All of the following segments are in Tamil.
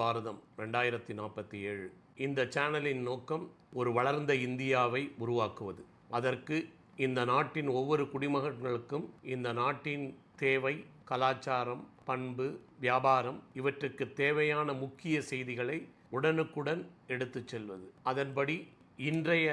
பாரதம் ரெண்டாயிரத்தி நாற்பத்தி ஏழு இந்த சேனலின் நோக்கம் ஒரு வளர்ந்த இந்தியாவை உருவாக்குவது. அதற்கு இந்த நாட்டின் ஒவ்வொரு குடிமகன்களுக்கும் இந்த நாட்டின் தேவை கலாச்சாரம் பண்பு வியாபாரம் இவற்றுக்கு தேவையான முக்கிய செய்திகளை உடனுக்குடன் எடுத்துச் செல்வது. அதன்படி இன்றைய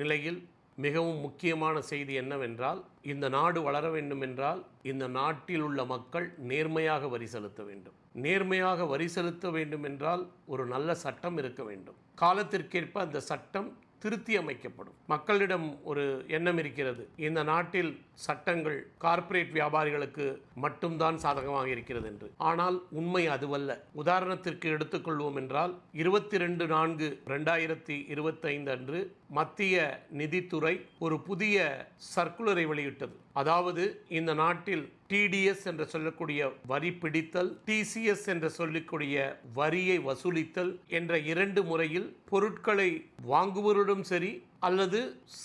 நிலையில் மிகவும் முக்கியமான செய்தி என்னவென்றால் இந்த நாடு வளர வேண்டும் என்றால் இந்த நாட்டில் உள்ள மக்கள் நேர்மையாக வரி செலுத்த வேண்டும். நேர்மையாக வரி செலுத்த வேண்டும் என்றால் ஒரு நல்ல சட்டம் இருக்க வேண்டும். காலத்திற்கேற்ப அந்த சட்டம் திருத்தி அமைக்கப்படும் மக்களிடம் ஒரு எண்ணம் இருக்கிறது. இந்த நாட்டில் சட்டங்கள் கார்ப்பரேட் வியாபாரிகளுக்கு மட்டும்தான் சாதகமாக இருக்கிறது என்று. ஆனால் உண்மை அதுவல்ல. உதாரணத்திற்கு எடுத்துக்கொள்வோம் என்றால் இருபத்தி ரெண்டு நான்கு ரெண்டாயிரத்தி இருபத்தைந்து அன்று மத்திய நிதித்துறை ஒரு புதிய சர்க்குலரை வெளியிட்டது. அதாவது இந்த நாட்டில் டிடிஎஸ் என்று சொல்லக்கூடிய வரி பிடித்தல் டிசிஎஸ் என்று சொல்லக்கூடிய வரியை வசூலித்தல் என்ற இரண்டு முறையில் பொருட்களை வாங்குபவரிடம் சரி அல்லது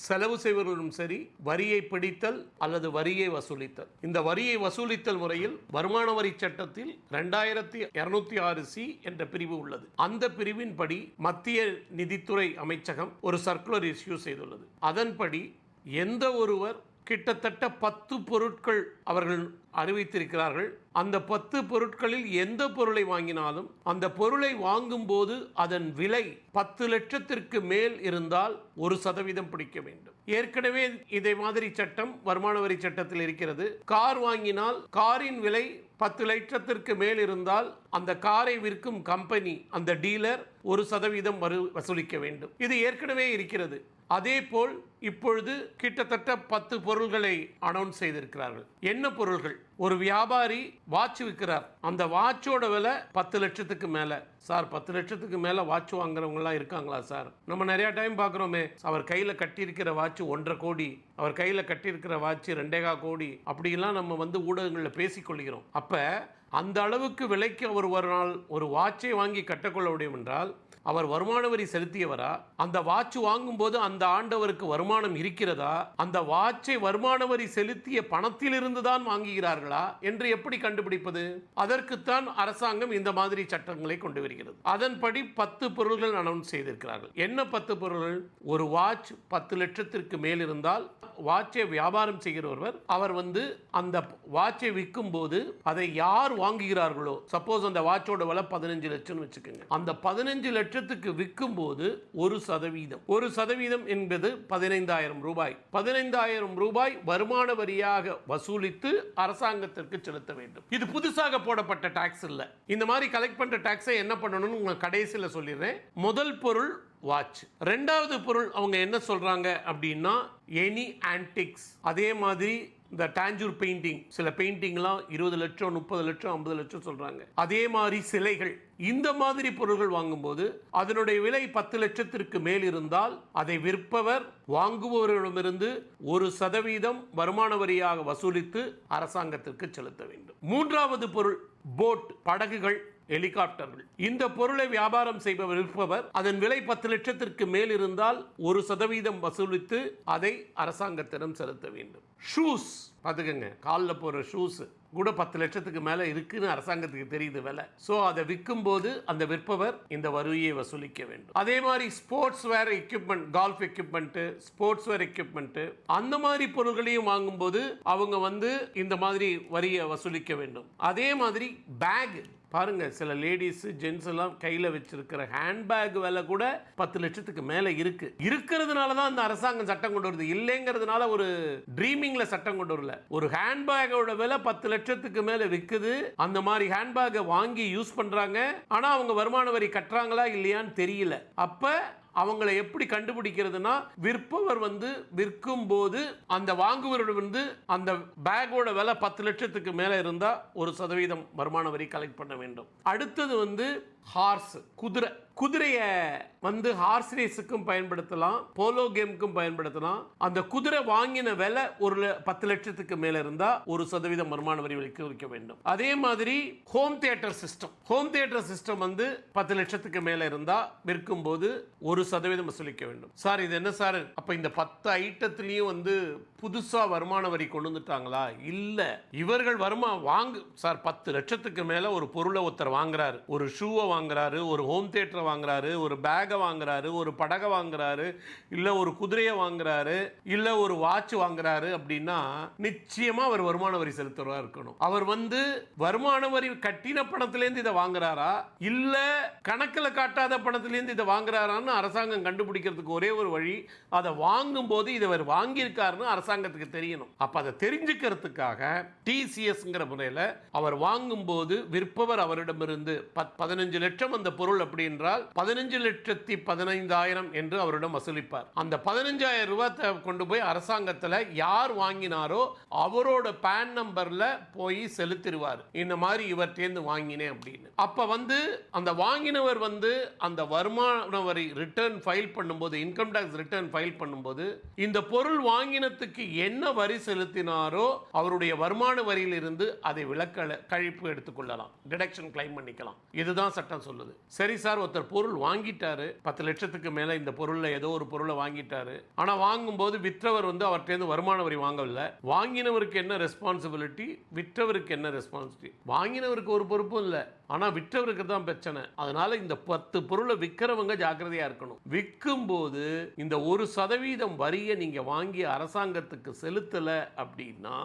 செலவு செய்வர்களும் சரி வரியை பிடித்தல் அல்லது வரியை வசூலித்தல். இந்த வரியை வசூலித்தல் முறையில் வருமான வரி சட்டத்தில் ரெண்டாயிரத்தி இருநூத்தி ஆறு சி என்ற பிரிவு உள்ளது. அந்த பிரிவின்படி மத்திய நிதித்துறை அமைச்சகம் ஒரு சர்க்குலர் இஸ்யூ செய்துள்ளது. அதன்படி எந்த ஒருவர் கிட்டத்தட்ட பத்து பொருட்கள் அவர்கள் அறிவித்திருக்கிறார்கள். அந்த பத்து பொருட்களில் எந்த பொருளை வாங்கினாலும் அந்த பொருளை வாங்கும்போது அதன் விலை பத்து லட்சத்திற்கு மேல் இருந்தால் ஒரு சதவீதம் பிடிக்க வேண்டும். ஏற்கனவே இதே மாதிரி சட்டம் வருமான வரி சட்டத்தில் இருக்கிறது. கார் வாங்கினால் காரின் விலை பத்து லட்சத்திற்கு மேல் இருந்தால் அந்த காரை விற்கும் கம்பெனி அந்த டீலர் ஒரு சதவீதம் வரு வசூலிக்க வேண்டும். இது ஏற்கனவே இருக்கிறது. அதே போல் இப்பொழுது கிட்டத்தட்ட பத்து பொருள்களை அனௌன்ஸ் செய்திருக்கிறார்கள். என்ன பொருள்கள்? ஒரு வியாபாரி வாட்ச் விற்கிறார். அந்த வாட்சோட விலை பத்து லட்சத்துக்கு மேல. சார் பத்து லட்சத்துக்கு மேல வாட்ச் வாங்குறவங்களாம் இருக்காங்களா சார்? நம்ம நிறைய டைம் பார்க்குறோமே. அவர் கையில கட்டியிருக்கிற வாட்ச் ஒன்றரை கோடி அவர் கையில கட்டியிருக்கிற வாட்ச் ரெண்டேகா கோடி அப்படிலாம் நம்ம வந்து ஊடகங்களில் பேசிக்கொள்கிறோம். அப்போ அந்த அளவுக்கு விலைக்கு அவர் ஒரு நாள் ஒரு வாட்சை வாங்கி கட்டக்கொள்ள முடியும் என்றால் அவர் வருமான வரி செலுத்தியவரா? அந்த வாட்ச் வாங்கும்போது அந்த ஆண்டவருக்கு வருமானம் இருக்கிறதா? அந்த வாட்சை வருமான வரி செலுத்திய பணத்திலிருந்து தான் வாங்குகிறார்களா? என்று எப்படி கண்டுபிடிப்பது? அதற்குத்தான் அரசாங்கம் இந்த மாதிரி சட்டங்களை கொண்டு வருகிறது. அதன்படி பத்து பொருள்கள் அனௌன்ஸ் செய்திருக்கிறார்கள். என்ன பத்து பொருள்கள்? ஒரு வாட்ச் பத்து லட்சத்திற்கு மேல் இருந்தால் வாட்சை வியாபாரம் செய்கிற ஒருவர் அவர் வந்து அந்த வாட்சை விற்கும் போது அதை யார் வாங்குகிறார்களோ? சப்போஸ் அந்த வாட்சோட விலை பதினஞ்சு லட்சம்னு வச்சுக்கோங்க. அந்த பதினஞ்சு லட்சத்துக்கு விற்கும் போது ஒரு சதவீதம். ஒரு சதவீதம் என்பது பதினைந்தாயிரம் ரூபாய். பதினைந்தாயிரம் ரூபாய் வருமான வரியாக வசூலித்து அரசாங்கத்திற்கு செலுத்த வேண்டும். இது புதுசாக போடப்பட்ட டாக்ஸ் இல்ல. இந்த மாதிரி கலெக்ட் பண்ற டாக்ஸை என்ன பண்ணணும்னு உங்கள் கடைசியில் சொல்லிடுறேன். முதல் பொருள் வாட்ச் ரெண்டாவது பொருள் அவங்க என்ன சொல்றாங்க அப்படின்னா எனி ஆன்டிக்ஸ் அதே மாதிரி இந்த டாஞ்சூர் பெயிண்டிங் சில பெயிண்டிங்லாம் இருபது லட்சம் முப்பது லட்சம் ஐம்பது லட்சம் சொல்றாங்க. அதே மாதிரி சிலைகள் இந்த மாதிரி பொருள்கள் வாங்கும்போது அதனுடைய விலை பத்து லட்சத்திற்கு மேல் இருந்தால் அதை விற்பவர் வாங்குபவரிடமிருந்து ஒரு சதவீதம் வருமான வரியாக வசூலித்து அரசாங்கத்திற்கு செலுத்த வேண்டும். மூன்றாவது பொருள் போட் படகுகள். ஹெலிகாப்டர்கள். இந்த பொருளை வியாபாரம் செய்பவர் விற்பவர் அதன் விலை பத்து லட்சத்திற்கு மேல் இருந்தால் ஒரு சதவீதம் வசூலித்து அதை அரசாங்கத்திடம் செலுத்த வேண்டும். ஷூஸ் பார்த்துக்கங்க காலில் போகிற ஷூஸ் கூட பத்து லட்சத்துக்கு மேலே இருக்குன்னு அரசாங்கத்துக்கு தெரியுது விலை. ஸோ அதை விற்கும் போது அந்த விற்பவர் இந்த வரியை வசூலிக்க வேண்டும். அதே மாதிரி sports wear equipment golf equipment sports wear equipment அந்த மாதிரி பொருள்களையும் வாங்கும்போது அவங்க வந்து இந்த மாதிரி வரியை வசூலிக்க வேண்டும். அதே மாதிரி பேக் பாருங்க சில லேடிஸு ஜென்ஸ் எல்லாம் கையில் வச்சிருக்கிற ஹேண்ட்பேக் விலை கூட பத்து லட்சத்துக்கு மேலே இருக்கு. இருக்கிறதுனால தான் அந்த அரசாங்கம் சட்டம் கொண்டு வருது. இல்லைங்கிறதுனால ஒரு ட்ரீமிங்கில் சட்டம் கொண்டு வரல. ஒரு ஹேண்ட்பேக்கோட விலை பத்து லட்சத்துக்கு மேலே விற்குது அந்த மாதிரி ஹேண்ட்பேக்கை வாங்கி யூஸ் பண்ணுறாங்க ஆனால் அவங்க வருமான வரி கட்டுறாங்களா இல்லையான்னு தெரியல. அப்போ அவங்களை எப்படி கண்டுபிடிக்கிறதுனா விற்பவர் வந்து விற்கும் போது அந்த வாங்குவரிடம் வந்து அந்த பேக்கோட விலை பத்து லட்சத்துக்கு மேலே இருந்தால் ஒரு சதவீதம் வருமான வரி கலெக்ட் பண்ண வேண்டும். அடுத்தது வந்து ஹார்ஸ் குதிரை. குதிரையை வந்து ஹார்ஸ் ரேஸுக்கும் பயன்படுத்தலாம் போலோ கேமுக்கும் பயன்படுத்தலாம். அந்த குதிரை வாங்கின விலை ஒரு ல- பத்து லட்சத்துக்கு மேல இருந்தா ஒரு சதவீதம் வருமான வரி விலக்கு வைக்க வேண்டும். அதே மாதிரி home theatre system home theatre system வந்து பத்து லட்சத்துக்கு மேல இருந்தா விற்கும் போது ஒரு சதவீதம் வசூலிக்க வேண்டும். சார் இது என்ன சார் அப்ப இந்த பத்து ஐட்டத்திலையும் வந்து புதுசா வருமான வரி கொண்டு வந்துட்டாங்களா? இல்ல. இவர்கள் வருமா? வாங்கு. சார் பத்து லட்சத்துக்கு மேல ஒரு பொருளை ஒருத்தர் வாங்குறாரு. ஒரு ஷூவை வாங்குறாரு. ஒரு ஹோம் தியேட்டரை வாங்குறாரு ஒரு பேக்கை வாங்குறாரு ஒரு படகை வாங்குறாரு இல்ல ஒரு குதிரையை வாங்குறாரு இல்ல ஒரு வாட்ச் வாங்குறாரு அப்படின்னா நிச்சயமா அவர் வருமான வரி செலுத்துறவா இருக்கணும். அவர் வந்து வருமான வரி கட்டின பணத்திலேருந்து இதை வாங்குறாரா? இல்ல கணக்கில் காட்டாத பணத்திலேருந்து இதை வாங்குறாரான்னு அரசாங்கம் கண்டுபிடிக்கிறதுக்கு ஒரே ஒரு வழி அதை வாங்கும் போது இதை அவர் வாங்கியிருக்காருன்னு அரசாங்கத்துக்கு தெரியணும். அப்ப அதை தெரிஞ்சுக்கிறதுக்காக டிசிஎஸ்ங்கிற முறையில் அவர் வாங்கும்போது விற்பவர் அவரிடமிருந்து பத் பதினஞ்சு லட்சம் அந்த பொருள் அப்படின்றால் என்றால் பதினஞ்சு லட்சத்தி பதினைந்தாயிரம் என்று அவரிடம் வசூலிப்பார். அந்த பதினஞ்சாயிரம் ரூபாய் கொண்டு போய் அரசாங்கத்தில் யார் வாங்கினாரோ அவரோட பேன் நம்பர்ல போய் செலுத்திடுவார். இந்த மாதிரி இவர்கிட்டேருந்து வாங்கினேன் அப்படின்னு. அப்ப வந்து அந்த வாங்கினவர் வந்து அந்த வருமான வரி ரிட்டர்ன் ஃபைல் பண்ணும்போது இன்கம் டேக்ஸ் ரிட்டர்ன் ஃபைல் பண்ணும்போது இந்த பொருள் வாங்கினத்துக்கு என்ன வரி செலுத்தினாரோ அவருடைய வருமான வரியிலிருந்து அதை விளக்க கழிப்பு எடுத்துக்கொள்ளலாம். டிடக்ஷன் கிளைம் பண்ணிக்கலாம். இதுதான் சட்டம் சொல்லுது. சரி சார் ஒருத்தர் பொருள் வாங்கிட்டாரு. பத்து லட்சத்துக்கு மேல இந்த பொருள்ல ஏதோ ஒரு பொருளை வாங்கிட்டாரு. ஆனா வாங்கும்போது விற்றவர் வந்து அவர்கிட்ட வருமான வரி வாங்கவில்லை. வாங்கினவருக்கு என்ன ரெஸ்பான்சிபிலிட்டி விற்றவருக்கு என்ன ரெஸ்பான்சிபிலிட்டி வாங்கினவருக்கு ஒரு பொறுப்பும் இல்லை. ஆனால் விற்றவருக்கு தான் பிரச்சனை. அதனால இந்த பத்து பொருளை விற்கிறவங்க ஜாக்கிரதையாக இருக்கணும். விற்கும் போது இந்த ஒரு சதவீதம் வரியை நீங்கள் வாங்கி அரசாங்கத்துக்கு செலுத்தலை அப்படின்னா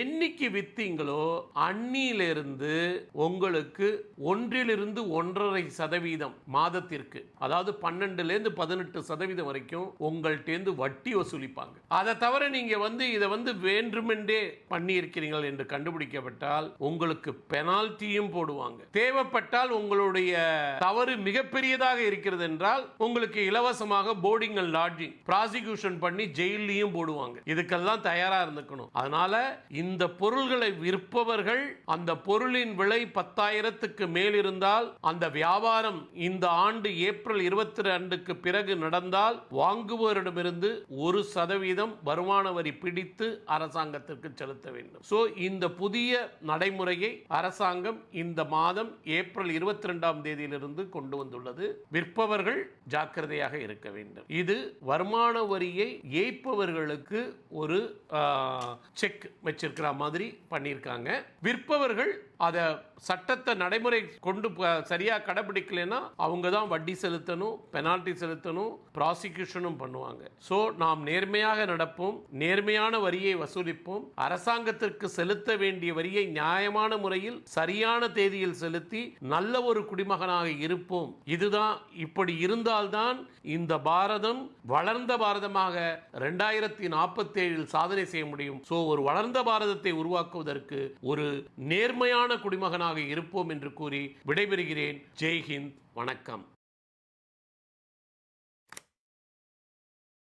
என்னைக்கு வித்தீங்களோ அன்னியிலிருந்து உங்களுக்கு ஒன்றிலிருந்து ஒன்றரை சதவீதம் மாதத்திற்கு அதாவது பன்னெண்டுலேருந்து பதினெட்டு சதவீதம் வரைக்கும் உங்கள்கிட்டேருந்து வட்டி வசூலிப்பாங்க. அதை தவிர நீங்கள் வந்து இதை வந்து வேண்டுமென்றே பண்ணியிருக்கிறீர்கள் என்று கண்டுபிடிக்கப்பட்டால் உங்களுக்கு பெனால்ட்டியும் போடுவாங்க. தேவைப்பட்டால் உங்களுடைய தவறு மிகப்பெரியதாக இருக்கிறது என்றால் உங்களுக்கு இலவசமாக போர்டிங் அண்ட் லாட்ஜிங் ப்ராசிக்யூஷன் பண்ணி ஜெயிலையும் போடுவாங்க. இதுக்கெல்லாம் தயாரா இருந்துக்கணும். அதனால இந்த பொருள்களை விற்பவர்கள் அந்த பொருளின் விலை பத்தாயிரத்துக்கு மேல் இருந்தால் அந்த வியாபாரம் இந்த ஆண்டு ஏப்ரல் இருபத்தி ரெண்டுக்கு பிறகு நடந்தால் வாங்குவோரிடமிருந்து ஒரு சதவீதம் வருமான வரி பிடித்து அரசாங்கத்திற்கு செலுத்த வேண்டும். சோ இந்த புதிய நடைமுறையை அரசாங்கம் இந்த மாதம் ஏப்ரல் இருபத்தி ரெண்டாம் தேதியிலிருந்து கொண்டு வந்துள்ளது. விற்பவர்கள் ஜாக்கிரதையாக இருக்க வேண்டும். இது வருமான வரியை ஏய்ப்பவர்களுக்கு ஒரு செக் வச்சிருக்கிற மாதிரி பண்ணியிருக்காங்க. விற்பவர்கள் அதை சட்டத்தை நடைமுறை கொண்டு சரியாக சரியா கடைபிடிக்கலைன்னா அவங்க தான் வட்டி செலுத்தணும் பெனால்டி செலுத்தணும் ப்ராசிக்யூஷனும் பண்ணுவாங்க. ஸோ நாம் நேர்மையாக நடப்போம் நேர்மையான வரியை வசூலிப்போம். அரசாங்கத்திற்கு செலுத்த வேண்டிய வரியை நியாயமான முறையில் சரியான தேதியில் செலுத்த செலுத்தி நல்ல ஒரு குடிமகனாக இருப்போம். இதுதான் இப்படி இருந்தால்தான் இந்த பாரதம் வளர்ந்த பாரதமாக ரெண்டாயிரத்தி நாற்பத்தி ஏழில் சாதனை செய்ய முடியும். ஸோ ஒரு வளர்ந்த பாரதத்தை உருவாக்குவதற்கு ஒரு நேர்மையான குடிமகனாக இருப்போம் என்று கூறி விடைபெறுகிறேன். ஜெய்ஹிந்த். வணக்கம்.